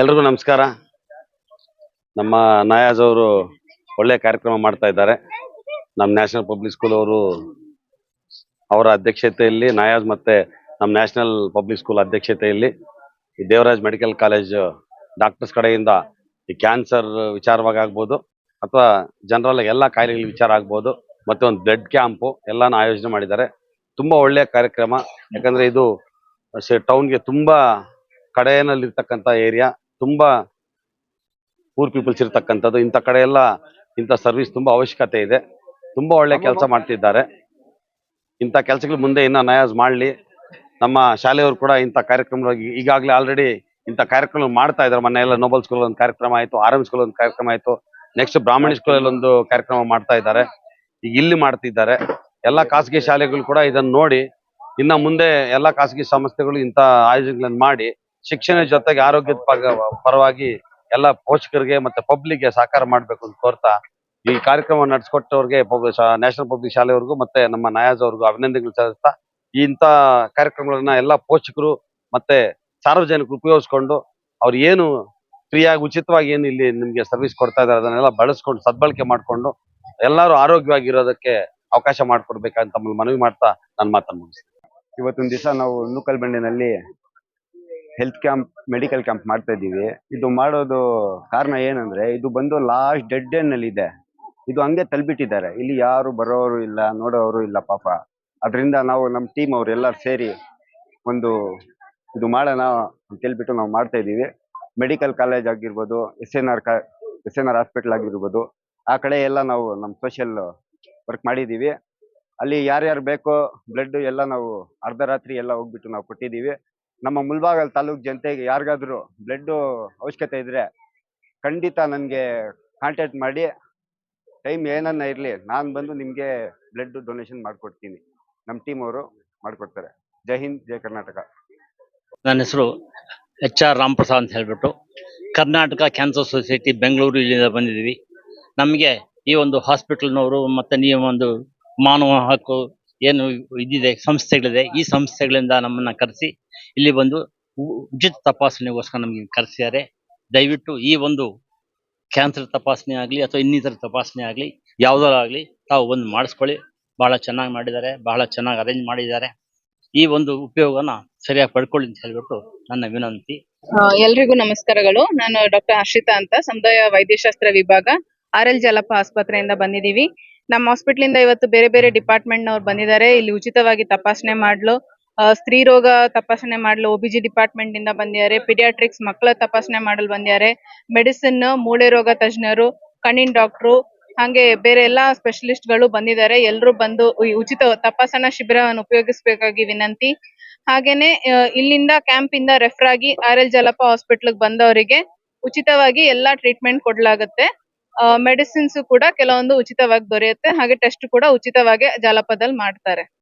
ಎಲ್ರಿಗೂ ನಮಸ್ಕಾರ. ನಮ್ಮ ನಾಯಾಜ್ ಅವರು ಒಳ್ಳೆ ಕಾರ್ಯಕ್ರಮ ಮಾಡ್ತಾ ಇದ್ದಾರೆ. ನಮ್ಮ ನ್ಯಾಷನಲ್ ಪಬ್ಲಿಕ್ ಸ್ಕೂಲ್ ಅವರು ಅವರ ಅಧ್ಯಕ್ಷತೆಯಲ್ಲಿ, ನಾಯಾಜ್ ಮತ್ತೆ ನಮ್ಮ ನ್ಯಾಷನಲ್ ಪಬ್ಲಿಕ್ ಸ್ಕೂಲ್ ಅಧ್ಯಕ್ಷತೆಯಲ್ಲಿ ಈ ದೇವರಾಜ್ ಮೆಡಿಕಲ್ ಕಾಲೇಜ್ ಡಾಕ್ಟರ್ಸ್ ಕಡೆಯಿಂದ ಈ ಕ್ಯಾನ್ಸರ್ ವಿಚಾರವಾಗಿ ಆಗ್ಬೋದು, ಅಥವಾ ಜನರಲ್ ಎಲ್ಲ ಕಾಯಿಲೆಗಳ ವಿಚಾರ ಆಗ್ಬೋದು, ಮತ್ತೆ ಒಂದು ಬ್ಲಡ್ ಕ್ಯಾಂಪು ಎಲ್ಲಾನು ಆಯೋಜನೆ ಮಾಡಿದ್ದಾರೆ. ತುಂಬಾ ಒಳ್ಳೆಯ ಕಾರ್ಯಕ್ರಮ. ಯಾಕಂದ್ರೆ ಇದು ಟೌನ್ಗೆ ತುಂಬಾ ಕಡೆಯಲ್ಲಿರ್ತಕ್ಕಂಥ ಏರಿಯಾ ತುಂಬಾ ಪೂರ್ ಪೀಪಲ್ಸ್ ಇರ್ತಕ್ಕಂಥದ್ದು. ಇಂಥ ಕಡೆ ಎಲ್ಲ ಇಂಥ ಸರ್ವಿಸ್ ತುಂಬಾ ಅವಶ್ಯಕತೆ ಇದೆ. ತುಂಬಾ ಒಳ್ಳೆ ಕೆಲಸ ಮಾಡ್ತಿದ್ದಾರೆ. ಇಂಥ ಕೆಲಸಗಳು ಮುಂದೆ ಇನ್ನ ನಯಾಜ್ ಮಾಡ್ಲಿ. ನಮ್ಮ ಶಾಲೆಯವರು ಕೂಡ ಇಂಥ ಕಾರ್ಯಕ್ರಮ ಈಗಾಗಲೇ ಆಲ್ರೆಡಿ ಇಂಥ ಕಾರ್ಯಕ್ರಮ ಮಾಡ್ತಾ ಇದ್ದಾರೆ. ಮೊನ್ನೆ ಎಲ್ಲ ನೋಬಲ್ ಸ್ಕೂಲ್ ಒಂದು ಕಾರ್ಯಕ್ರಮ ಆಯಿತು ಆರ್ ಸ್ಕೂಲ್ ಒಂದು ಕಾರ್ಯಕ್ರಮ ಆಯ್ತು. ನೆಕ್ಸ್ಟ್ ಬ್ರಾಹ್ಮಣಿ ಸ್ಕೂಲಲ್ಲಿ ಒಂದು ಕಾರ್ಯಕ್ರಮ ಮಾಡ್ತಾ ಇದ್ದಾರೆ. ಈಗ ಇಲ್ಲಿ ಮಾಡ್ತಿದ್ದಾರೆ. ಎಲ್ಲ ಖಾಸಗಿ ಶಾಲೆಗಳು ಕೂಡ ಇದನ್ನ ನೋಡಿ ಇನ್ನ ಮುಂದೆ ಎಲ್ಲ ಖಾಸಗಿ ಸಂಸ್ಥೆಗಳು ಇಂಥ ಆಯೋಜನೆಗಳನ್ನು ಮಾಡಿ ಶಿಕ್ಷಣ ಜೊತೆಗೆ ಆರೋಗ್ಯದ ಪರವಾಗಿ ಎಲ್ಲ ಪೋಷಕರಿಗೆ ಮತ್ತೆ ಪಬ್ಲಿಕ್ಗೆ ಸಹಕಾರ ಮಾಡ್ಬೇಕು ಅಂತ ಕೋರ್ತಾ ಈ ಕಾರ್ಯಕ್ರಮ ನಡೆಸ್ಕೊಟ್ಟವ್ರಿಗೆ ನ್ಯಾಷನಲ್ ಪಬ್ಲಿಕ್ ಶಾಲೆವರೆಗೂ ಮತ್ತೆ ನಮ್ಮ ನಯಾಜ್ ಅವ್ರಿಗೂ ಅಭಿನಂದನೆಗಳು ಸಲ್ಲಿಸ್ತಾ ಇಂಥ ಕಾರ್ಯಕ್ರಮಗಳನ್ನ ಎಲ್ಲ ಪೋಷಕರು ಮತ್ತೆ ಸಾರ್ವಜನಿಕರು ಉಪಯೋಗಿಸ್ಕೊಂಡು ಅವ್ರು ಏನು ಫ್ರೀಯಾಗಿ ಉಚಿತವಾಗಿ ಏನು ಇಲ್ಲಿ ನಿಮ್ಗೆ ಸರ್ವಿಸ್ ಕೊಡ್ತಾ ಇದಾರೆ ಅದನ್ನೆಲ್ಲ ಬಳಸ್ಕೊಂಡು ಸದ್ಬಳಕೆ ಮಾಡ್ಕೊಂಡು ಎಲ್ಲರೂ ಆರೋಗ್ಯವಾಗಿರೋದಕ್ಕೆ ಅವಕಾಶ ಮಾಡಿಕೊಡ್ಬೇಕಂತ ತಮ್ಮಲ್ಲಿ ಮನವಿ ಮಾಡ್ತಾ ನನ್ನ ಮಾತನ್ನು ಮುಗಿಸ್ತೀನಿ. ಇವತ್ತೊಂದು ದಿವಸ ನಾವು ನೂಕಲ್ ಹೆಲ್ತ್ ಕ್ಯಾಂಪ್ ಮೆಡಿಕಲ್ ಕ್ಯಾಂಪ್ ಮಾಡ್ತಾ ಇದ್ದೀವಿ. ಇದು ಮಾಡೋದು ಕಾರಣ ಏನಂದ್ರೆ, ಇದು ಬಂದು ಲಾಸ್ಟ್ ಡೆಡ್ನಲ್ಲಿ ಇದೆ. ಇದು ಹಂಗೆ ತಲ್ಬಿಟ್ಟಿದ್ದಾರೆ ಇಲ್ಲಿ ಯಾರು ಬರೋರು ಇಲ್ಲ, ನೋಡೋರು ಇಲ್ಲ ಪಾಪ. ಅದರಿಂದ ನಾವು ನಮ್ಮ ಟೀಮ್ ಅವರೆಲ್ಲ ಸೇರಿ ಒಂದು ಇದು ಮಾಡೋಣ ಅಂತ ಹೇಳ್ಬಿಟ್ಟು ನಾವು ಮಾಡ್ತಾ ಇದ್ದೀವಿ. ಮೆಡಿಕಲ್ ಕಾಲೇಜ್ ಆಗಿರ್ಬೋದು S N R S N R hospital ಆಗಿರ್ಬೋದು, ಆ ಕಡೆ ಎಲ್ಲ ನಾವು ನಮ್ಮ ಸೋಷಿಯಲ್ ವರ್ಕ್ ಮಾಡಿದ್ದೀವಿ. ಅಲ್ಲಿ ಯಾರ್ಯಾರು ಬೇಕೋ ಬ್ಲಡ್ ಎಲ್ಲ ನಾವು ಅರ್ಧ ರಾತ್ರಿ ಎಲ್ಲ ಹೋಗ್ಬಿಟ್ಟು ನಾವು ಕೊಟ್ಟಿದ್ದೀವಿ. ನಮ್ಮ ಮುಲ್ಬಾಗಲ್ ತಾಲೂಕ್ ಜನತೆಗೆ ಯಾರಿಗಾದ್ರೂ ಬ್ಲಡ್ ಅವಶ್ಯಕತೆ ಇದ್ರೆ ಖಂಡಿತ ನನಗೆ ಕಾಂಟ್ಯಾಕ್ಟ್ ಮಾಡಿ. ಟೈಮ್ ಏನನ್ನ ಇರಲಿ, ನಾನು ಬಂದು ನಿಮಗೆ ಬ್ಲಡ್ ಡೊನೇಷನ್ ಮಾಡಿಕೊಡ್ತೀನಿ. ನಮ್ಮ ಟೀಮ್ ಅವರು ಮಾಡಿಕೊಡ್ತಾರೆ. ಜೈ ಹಿಂದ್, ಜೈ ಕರ್ನಾಟಕ. ನನ್ನ ಹೆಸರು ಎಚ್ ಆರ್ ರಾಮಪ್ರಸಾದ್ ಅಂತ ಹೇಳ್ಬಿಟ್ಟು ಕರ್ನಾಟಕ ಕ್ಯಾನ್ಸರ್ ಸೊಸೈಟಿ ಬೆಂಗಳೂರು ಇಲ್ಲಿಂದ ಬಂದಿದ್ದೀವಿ. ನಮಗೆ ಈ ಒಂದು ಹಾಸ್ಪಿಟಲ್ನವರು ಮತ್ತು ನೀವು ಒಂದು ಮಾನವ ಹಕ್ಕು ಏನು ಇದಿದೆ, ಸಂಸ್ಥೆಗಳಿದೆ, ಈ ಸಂಸ್ಥೆಗಳಿಂದ ನಮ್ಮನ್ನು ಕರೆಸಿ ಇಲ್ಲಿ ಬಂದು ಉಚಿತ ತಪಾಸಣೆಗೋಸ್ಕರ ನಮಗೆ ಕರೆಸಿದ್ದಾರೆ. ದಯವಿಟ್ಟು ಈ ಒಂದು ಕ್ಯಾನ್ಸರ್ ತಪಾಸಣೆ ಆಗಲಿ ಅಥವಾ ಇನ್ನಿತರ ತಪಾಸಣೆ ಆಗಲಿ ಯಾವುದಾರಾಗಲಿ ತಾವು ಬಂದು ಮಾಡಿಸ್ಕೊಳ್ಳಿ. ಬಹಳ ಚೆನ್ನಾಗಿ ಮಾಡಿದ್ದಾರೆ, ಬಹಳ ಚೆನ್ನಾಗಿ ಅರೇಂಜ್ ಮಾಡಿದ್ದಾರೆ. ಈ ಒಂದು ಉಪಯೋಗನ ಸರಿಯಾಗಿ ಪಡ್ಕೊಳ್ಳಿ ಅಂತ ಹೇಳ್ಬಿಟ್ಟು ನನ್ನ ವಿನಂತಿ. ಎಲ್ರಿಗೂ ನಮಸ್ಕಾರಗಳು. ನಾನು ಡಾಕ್ಟರ್ ಹರ್ಷಿತಾ ಅಂತ, ಸಮುದಾಯ ವೈದ್ಯಶಾಸ್ತ್ರ ವಿಭಾಗ, ಆರ್ ಎಲ್ ಜಲಪ ಆಸ್ಪತ್ರೆಯಿಂದ ಬಂದಿದ್ದೀವಿ. ನಮ್ಮ ಹಾಸ್ಪಿಟಲ್ ಇಂದ ಇವತ್ತು ಬೇರೆ ಬೇರೆ ಡಿಪಾರ್ಟ್ಮೆಂಟ್ ನವರು ಬಂದಿದ್ದಾರೆ. ಇಲ್ಲಿ ಉಚಿತವಾಗಿ ತಪಾಸಣೆ ಮಾಡಲು ಸ್ತ್ರೀ ರೋಗ ತಪಾಸಣೆ ಮಾಡಲು ಒಬಿಜಿ ಡಿಪಾರ್ಟ್ಮೆಂಟ್ ಇಂದ ಬಂದಿದ್ದಾರೆ. ಪೀಡಿಯಾಟ್ರಿಕ್ಸ್ ಮಕ್ಕಳ ತಪಾಸಣೆ ಮಾಡಲು ಬಂದಿದ್ದಾರೆ. ಮೆಡಿಸಿನ್ ಮೂಳೆ ರೋಗ ತಜ್ಞರು, ಕಣ್ಣಿನ ಡಾಕ್ಟ್ರು ಹಾಗೆ ಬೇರೆ ಎಲ್ಲಾ ಸ್ಪೆಷಲಿಸ್ಟ್ಗಳು ಬಂದಿದ್ದಾರೆ. ಎಲ್ಲರೂ ಬಂದು ಉಚಿತ ತಪಾಸಣಾ ಶಿಬಿರವನ್ನು ಉಪಯೋಗಿಸಬೇಕಾಗಿ ವಿನಂತಿ. ಹಾಗೇನೆ ಇಲ್ಲಿಂದ ಕ್ಯಾಂಪ್ ಇಂದ ರೆಫರ್ ಆಗಿ ಆರ್ ಎಲ್ ಜಲಪ ಹಾಸ್ಪಿಟಲ್ ಬಂದವರಿಗೆ ಉಚಿತವಾಗಿ ಎಲ್ಲಾ ಟ್ರೀಟ್ಮೆಂಟ್ ಕೊಡಲಾಗುತ್ತೆ. ಮೆಡಿಸಿನ್ಸ್ ಕೂಡ ಕೆಲವೊಂದು ಉಚಿತವಾಗಿ ದೊರೆಯುತ್ತೆ. ಹಾಗೆ ಟೆಸ್ಟ್ ಕೂಡ ಉಚಿತವಾಗಿ ಜಾಲಪದಲ್ಲಿ ಮಾಡ್ತಾರೆ.